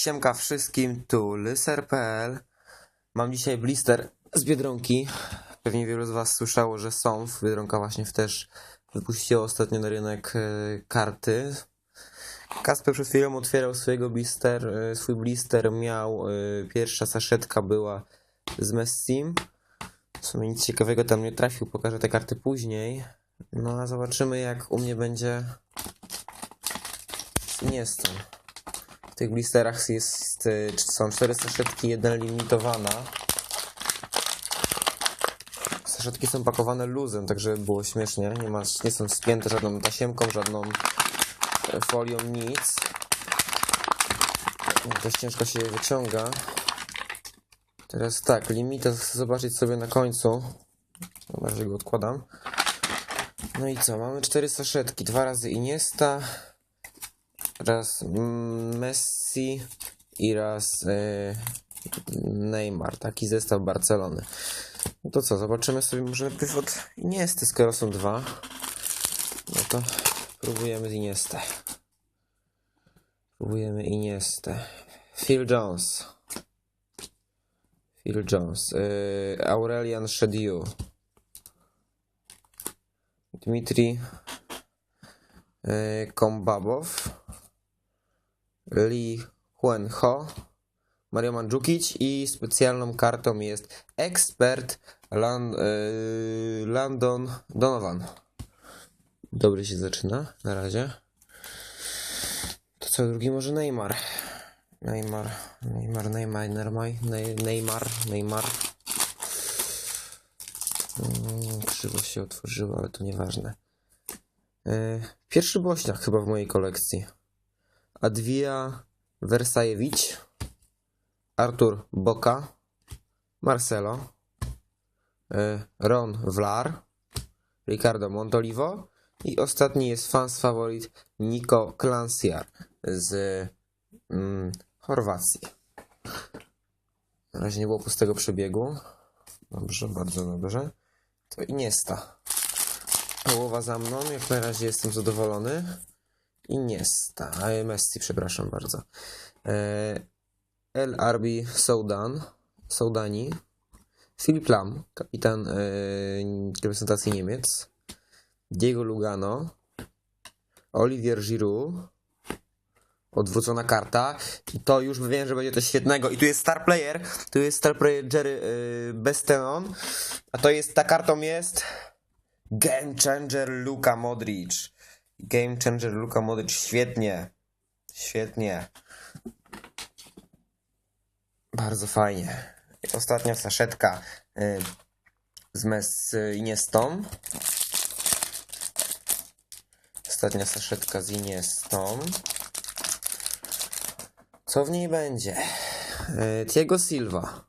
Siemka wszystkim, tu Lyser.pl Mam dzisiaj blister z Biedronki. Pewnie wielu z was słyszało, że są. Biedronka właśnie też wypuściła ostatnio na rynek e, karty. Kasper przed chwilą otwierał swojego blister, e, swój blister miał, e, pierwsza saszetka była z Messim. W sumie nic ciekawego tam nie trafił, pokażę te karty później. No a zobaczymy jak u mnie będzie z Iniestą. Tych blisterach jest, są cztery saszetki, jedna limitowana. Saszetki są pakowane luzem, tak żeby było śmiesznie. Nie, ma, nie są spięte żadną tasiemką, żadną e, folią, nic. Dość ciężko się je wyciąga. Teraz tak, limita chcę zobaczyć sobie na końcu. Dobra, że go odkładam. No i co? Mamy cztery saszetki. Dwa razy Iniesta, raz Messi i raz e, Neymar. Taki zestaw Barcelony. No to co, zobaczymy sobie może najpierw od Iniesty, skoro są dwa. No to próbujemy z Iniestę. Próbujemy Iniestę. Phil Jones. Phil Jones. E, Aurelian Shediu. Dmitri e, Kombabow. Lee Huenho, Mario Mandzukic i specjalną kartą jest ekspert Lan, yy, Landon Donovan. Dobry się zaczyna na razie. To co, drugi może Neymar. Neymar, Neymar, Neymar, Neymar, Neymar, Neymar. Mm, Krzywo się otworzyło, ale to nieważne. Yy, Pierwszy Bośniak chyba w mojej kolekcji. Adwija Wersajewicz, Artur Boka, Marcelo, y, Ron Vlar, Ricardo Montolivo i ostatni jest fans faworit Niko Klansjar z mm, Chorwacji. Na razie nie było pustego przebiegu. Dobrze, bardzo dobrze. To Iniesta. Połowa za mną, jak na razie jestem zadowolony. Iniesta, Messi, przepraszam bardzo. El Arbi Soudan, Soudani, Filip Lam, kapitan e, reprezentacji Niemiec, Diego Lugano, Olivier Giroud, odwrócona karta. I to już wiem, że będzie to świetnego. I tu jest star player, tu jest star player Jerry e, Bestenon, a to jest, ta kartą jest Game Changer Luka Modric. Game Changer Luka Modric, świetnie. Świetnie. Bardzo fajnie. Ostatnia saszetka y, z Mes Iniestą. Ostatnia saszetka z Iniestą. Co w niej będzie? Y, Silva.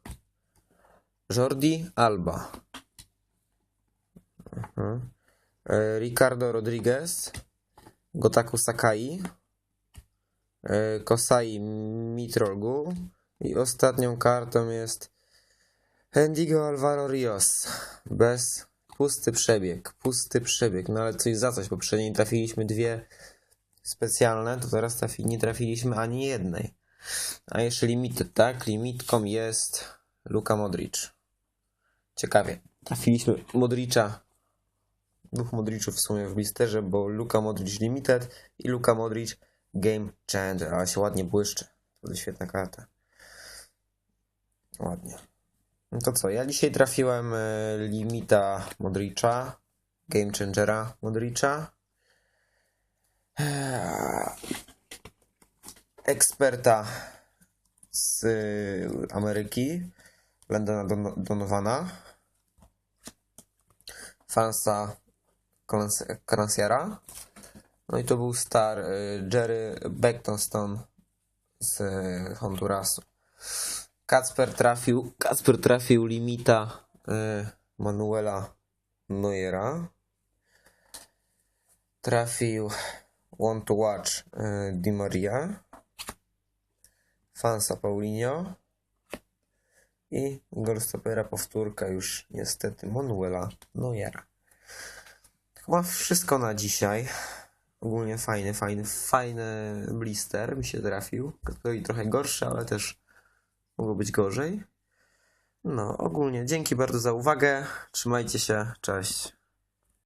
Jordi Alba. Mhm. Y, Ricardo Rodriguez. Gotaku Sakai, e, Kosai Mitrolgu i ostatnią kartą jest Hendigo Alvaro Rios. Bez pusty przebieg, pusty przebieg, no ale coś za coś. Poprzedniej trafiliśmy dwie specjalne, to teraz trafi, nie trafiliśmy ani jednej. A jeszcze limit, tak? Limitką jest Luka Modric. Ciekawie. Trafiliśmy Modricza dwóch Modriców w sumie w blisterze, bo Luka Modric Limited i Luka Modric Game Changer, ale się ładnie błyszczy. To świetna karta. Ładnie. No to co, ja dzisiaj trafiłem e, limita Modricza, Game Changera Modricza, Eee, eksperta z e, Ameryki, Landona Don- Donovana, fansa Cransiera. No i to był star y, Jerry Becktonstone z y, Hondurasu. Kacper trafił, Kacper trafił limita y, Manuela Neuera. Trafił Want to Watch Di Maria. Fansa Paulinho. I Golstopera powtórka już niestety Manuela Neuera. Chyba wszystko na dzisiaj. Ogólnie fajny, fajny, fajny blister mi się trafił. Który trochę gorszy, ale też mogło być gorzej. No, ogólnie dzięki bardzo za uwagę. Trzymajcie się, cześć.